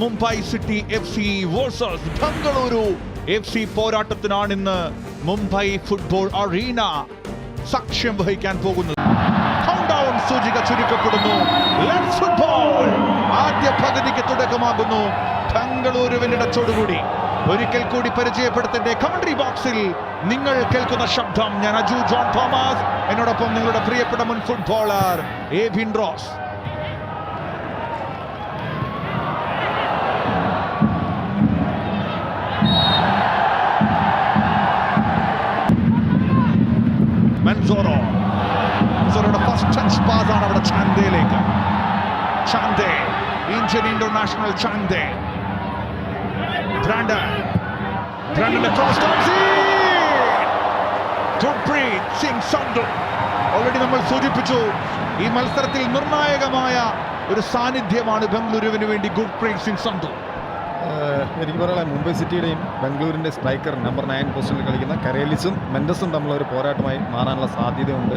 Mumbai city F C versus Bengaluru F C പോരാട്ടത്തിനാണ് ഇന്ന് Mumbai football arena സാക്ഷ്യം വഹിക്കാൻ പോകുന്നത്. ഡൗൺ സൂചിക ചുരുക്കപ്പെടുന്നു. Football. ആദ്യ പകുതിക്ക് തുടക്കമാകുന്നു. ബംഗളൂരുവിന്റെ ടച്ചോടുകൂടി ഒരിക്കൽ കൂടി പരിചയപ്പെടുത്തന്റെ കമന്ററി ബോക്സിൽ നിങ്ങൾ കേൾക്കുന്ന ശബ്ദം ഞാൻ അജു ജോൺ തോമസ്. എന്നോടൊപ്പം നിങ്ങളുടെ പ്രിയപ്പെട്ട മുൻ ഫുട്ബോളർ എ ബിൻ റോസ് മെൻസോറോ. മെൻസോറോയുടെ ഫസ്റ്റ് ടച്ച് പാസ് ആണ് അവിടെ ചാന്തയിലേക്ക്. Chhangte Indian international Chhangte. Brandon ബ്രാൻഡിന്റെ ക്രോസ് ഗുർപ്രീത് സിംഗ് സന്ധു ഓൾറെഡി നമ്മൾ സൂചിപ്പിച്ചു ഈ മത്സരത്തിൽ നിർണായകമായ ഒരു സാന്നിധ്യമാണ് ബംഗളൂരുവിന് വേണ്ടി ഗുർപ്രീത് സിംഗ് സന്ധു എനിക്ക് പറയാനുള്ള മുംബൈ സിറ്റിയുടെയും ബംഗളൂരിന്റെ സ്ട്രൈക്കർ നമ്പർ നയൻ പൊസിഷനിൽ കളിക്കുന്ന കരേലിസും മെൻഡസും തമ്മിലുള്ള ഒരു പോരാട്ടമായി മാറാനുള്ള സാധ്യതയുണ്ട്.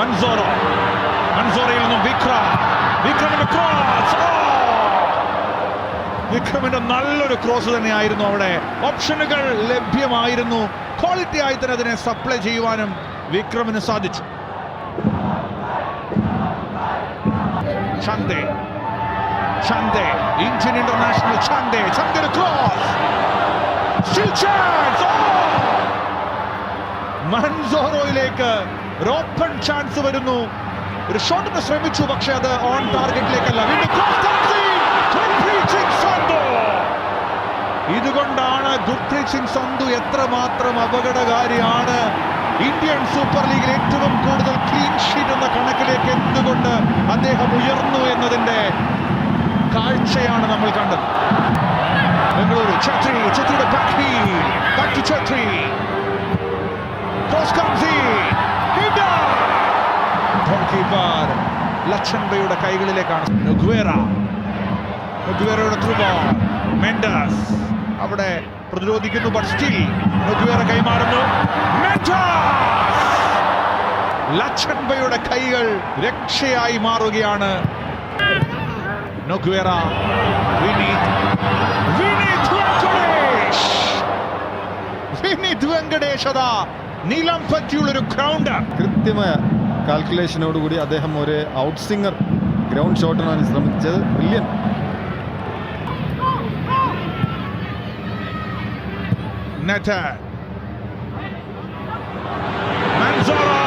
മൻസോറോ. വിക്രമിന്റെ നല്ലൊരു ക്രോസ് തന്നെയായിരുന്നു അവിടെ. ഓപ്ഷനുകൾ ലഭ്യമായിരുന്നു. ക്വാളിറ്റി ആയി തന്നെ അതിനെ സപ്ലൈ ചെയ്യുവാനും വിക്രമിന് സാധിച്ചു. Chhangte Indian international Chande. ചന്ദയുടെ cross, Still chance! Oh! മൻസോറോയിലേക്ക് റോപ്പൺ ചാൻസ് വരുന്നു. ഒരു ഷോട്ടിന് ശ്രമിച്ചു പക്ഷേ അത് ഓൺ ടാർഗറ്റിലേക്കല്ല ഇതുകൊണ്ടാണ് ഗുർപ്രീത് സിംഗ് സന്ധു എത്രമാത്രം അപകടകാരിയാണ് ഇന്ത്യൻ സൂപ്പർ ലീഗിൽ ഏറ്റവും കൂടുതൽ ക്ലീൻ ഷീറ്റ് എന്ന കണക്കിലേക്ക് എന്തുകൊണ്ട് അദ്ദേഹം ഉയർന്നു എന്നതിന്റെ കാഴ്ചയാണ് നമ്മൾ കണ്ടത്. ബംഗളൂരു ഛത്രി ഛത്രിയുടെ ബാക്കി ഛത്രി. Goalkeeper കൈകളിലേക്കാണ്. നുഗ്വേറ നുഗ്വേറയുടെ ത്രൂ മെൻഡസ് അവിടെ പ്രതിരോധിക്കുന്നു ബട്ട് സ്റ്റിൽ കൈമാറുന്നു. മെൻഡസ് കൈകൾ രക്ഷയായി മാറുകയാണ് നൊഗ്വേറ വിനീത്. വിനീത് വെങ്കടേഷ്. വിനീത് വെങ്കടേഷ് അതാ നീലം പറ്റിയുള്ളൊരു ഗ്രൗണ്ട്. കൃത്യമായ കാൽക്കുലേഷനോടുകൂടി അദ്ദേഹം ഒരു ഔട്ട് സിംഗർ ഗ്രൗണ്ട് ഷോട്ടിനാണ് ശ്രമിച്ചത്. Brilliant Manzoro!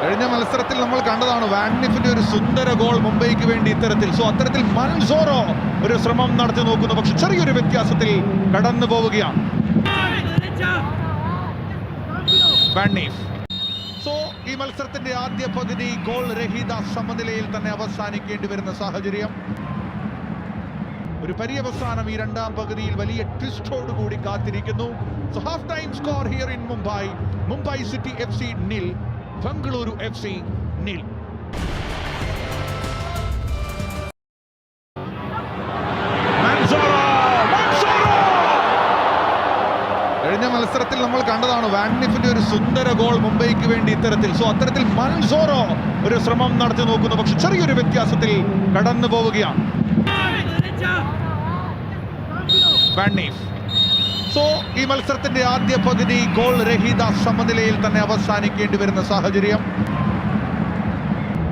കഴിഞ്ഞ മത്സരത്തിൽ നമ്മൾ കണ്ടതാണ് വാൻനിഫിന്റെ ഒരു സുന്ദര ഗോൾ മുംബൈക്ക് വേണ്ടി ഇത്തരത്തിൽ. സോ അത്തരത്തിൽ മൻസോറോ ഒരു ശ്രമം നടത്തി നോക്കുന്നു. പക്ഷെ ചെറിയൊരു വ്യത്യാസത്തിൽ കടന്നു പോവുകയാണ്. സോ ഈ മത്സരത്തിന്റെ ആദ്യ പകുതി ഗോൾ രഹിത സമനിലയിൽ തന്നെ അവസാനിക്കേണ്ടി വരുന്ന സാഹചര്യം. ഒരു പര്യവസാനം ഈ രണ്ടാം പകുതിയിൽ വലിയ ട്വിസ്റ്റോട് കൂടി കാത്തിരിക്കുന്നു. So half time score here in Mumbai Mumbai city F C nil Bengaluru F C നിൽ കഴിഞ്ഞ മത്സരത്തിൽ നമ്മൾ കണ്ടതാണ് വാൻഡിഫിന്റെ ഒരു സുന്ദര ഗോൾ മുംബൈക്ക് വേണ്ടി ഇത്തരത്തിൽ. സോ അത്തരത്തിൽ മൻസോറോ ഒരു ശ്രമം നടത്തി നോക്കുന്നു. പക്ഷെ ചെറിയൊരു വ്യത്യാസത്തിൽ കടന്നു പോവുകയാണ് സോ ഈ മത്സരത്തിന്റെ ആദ്യ പകുതി ഗോൾ രഹിത സമനിലയിൽ തന്നെ അവസാനിക്കേണ്ടി വരുന്ന സാഹചര്യം.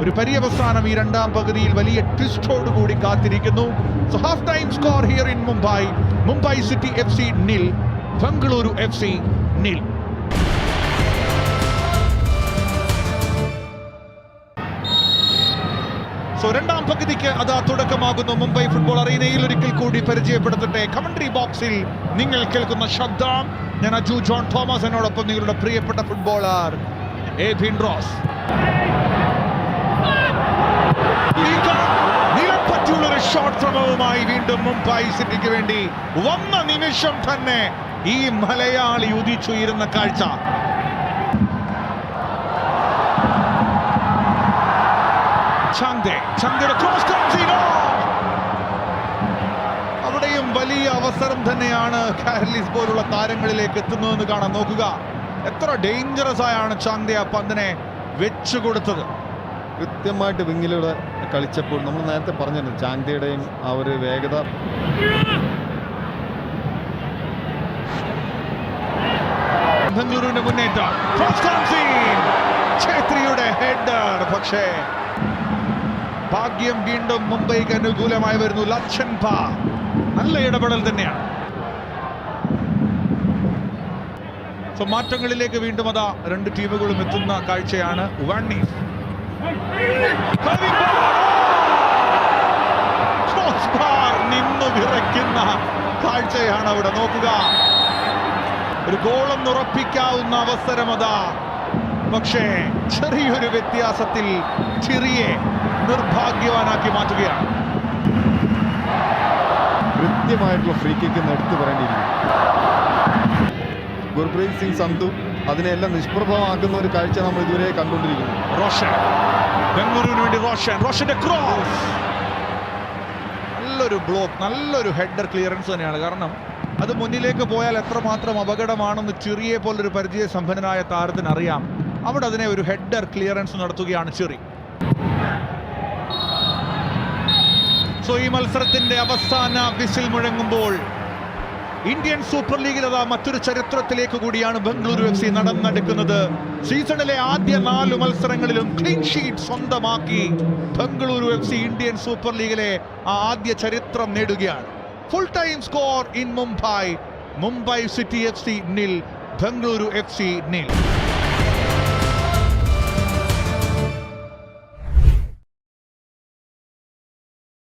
ഒരു പര്യവസാനം ഈ രണ്ടാം പകുതിയിൽ വലിയ ട്വിസ്റ്റോട് കൂടി കാത്തിരിക്കുന്നു. So half time score here in Mumbai Mumbai city F C nil Bengaluru F C nil so രണ്ടാം പകുതിക്ക് അതാ തുടക്കമാകുന്നു. മുംബൈ ഫുട്ബോൾ അറീനയിൽ ഒരിക്കൽ കൂടി പരിചയപ്പെടുത്തട്ടെ. കമന്ററി ബോക്സിൽ നിങ്ങൾ കേൾക്കുന്ന ശബ്ദം. ഞാൻ അജു ജോൺ തോമസ് നിങ്ങളുടെ പ്രിയപ്പെട്ട ഫുട്ബോളർ എ റോസ്. ഷോട്ട് വീണ്ടും മുംബൈ സിറ്റിക്ക് വേണ്ടി വന്ന നിമിഷം തന്നെ ഈ മലയാളി ഉദിച്ചുയരുന്ന കാഴ്ച. ചാന്തേ ചാന്തയുടെ ക്രോസ് കംസീനോ അവിടെയും വലിയ അവസരം തന്നെയാണ് കാരലിസ് പോലുള്ള താരങ്ങളിലേക്ക് എത്തുന്നതെന്ന് കാണാൻ നോക്കുക. എത്ര ഡേഞ്ചറസ് ആയാണ് ചാങ്തെ ആ പന്തിനെ വെച്ചു കൊടുത്തത്. കൃത്യമായിട്ട് വിങ്ങിലൂടെ കളിച്ചപ്പോൾ നമ്മൾ നേരത്തെ പറഞ്ഞിരുന്നു ചാങ്തിയുടെയും ആ ഒരു വേഗത. ബംഗളൂരുവിന്റെ മുന്നേറ്റം. ഛേത്രിയുടെ ഹെഡർ. പക്ഷേ ഭാഗ്യം വീണ്ടും മുംബൈക്ക് അനുകൂലമായി വരുന്നു ലക്ഷൻ പാ. നല്ല ഇടപെടൽ തന്നെയാണ്. സോ മാറ്റങ്ങളിലേക്ക് വീണ്ടും അതാ രണ്ട് ടീമുകളും എത്തുന്ന കാഴ്ചയാണ് വണ്ണി നിന്നു വിറയ്ക്കുന്ന കാഴ്ചയാണ് അവിടെ. നോക്കുക. ഒരു ഗോളം ഉറപ്പിക്കാവുന്ന അവസരം അതാ. പക്ഷേ ചെറിയൊരു വ്യത്യാസത്തിൽ ചിറിയെ നിർഭാഗ്യവാനാക്കി മാറ്റുകയാണ്. കൃത്യമായിട്ടുള്ള ഫ്രീ കിക്ക് എന്ന് എടുത്തു പറയേണ്ടിയിരിക്കുന്നു. ഗുർപ്രീത് സിംഗ് സന്ധു അതിനെല്ലാം നിഷ്പ്രഭമാക്കുന്ന ഒരു കാഴ്ച നമ്മൾ ഇതുവരെ കണ്ടുകൊണ്ടിരിക്കുന്നു. റോഷൻ. ബംഗളൂരുവിന് വേണ്ടി റോഷൻ. റോഷന്റെ ക്രോസ് നല്ലൊരു ബ്ലോക്ക് നല്ലൊരു ഹെഡർ ക്ലിയറൻസ് തന്നെയാണ്. കാരണം അത് മുന്നിലേക്ക് പോയാൽ എത്രമാത്രം അപകടമാണെന്ന് ചിറിയെ പോലൊരു പരിചയ സമ്പന്നനായ താരത്തിന് അറിയാം അവിടെ അതിനെ ഒരു ഹെഡർ ക്ലിയറൻസ് നടത്തുകയാണ് ചിറി. സോ ഈ മത്സരത്തിന്റെ അവസാന വിസിൽ മുഴങ്ങുമ്പോൾ ഇന്ത്യൻ സൂപ്പർ ലീഗിൽ അതാ മറ്റൊരു ചരിത്രത്തിലേക്ക് കൂടിയാണ് ബംഗളൂരു എഫ് സി നടന്നെടുക്കുന്നത്. സീസണിലെ ആദ്യ നാല് മത്സരങ്ങളിലും ക്ലീൻ ഷീറ്റ് സ്വന്തമാക്കി Bengaluru F C Indian super ലീഗിലെ ആ ആദ്യ ചരിത്രം നേടുകയാണ്. Full time score in Mumbai Mumbai city F C nil Bengaluru F C നിൽ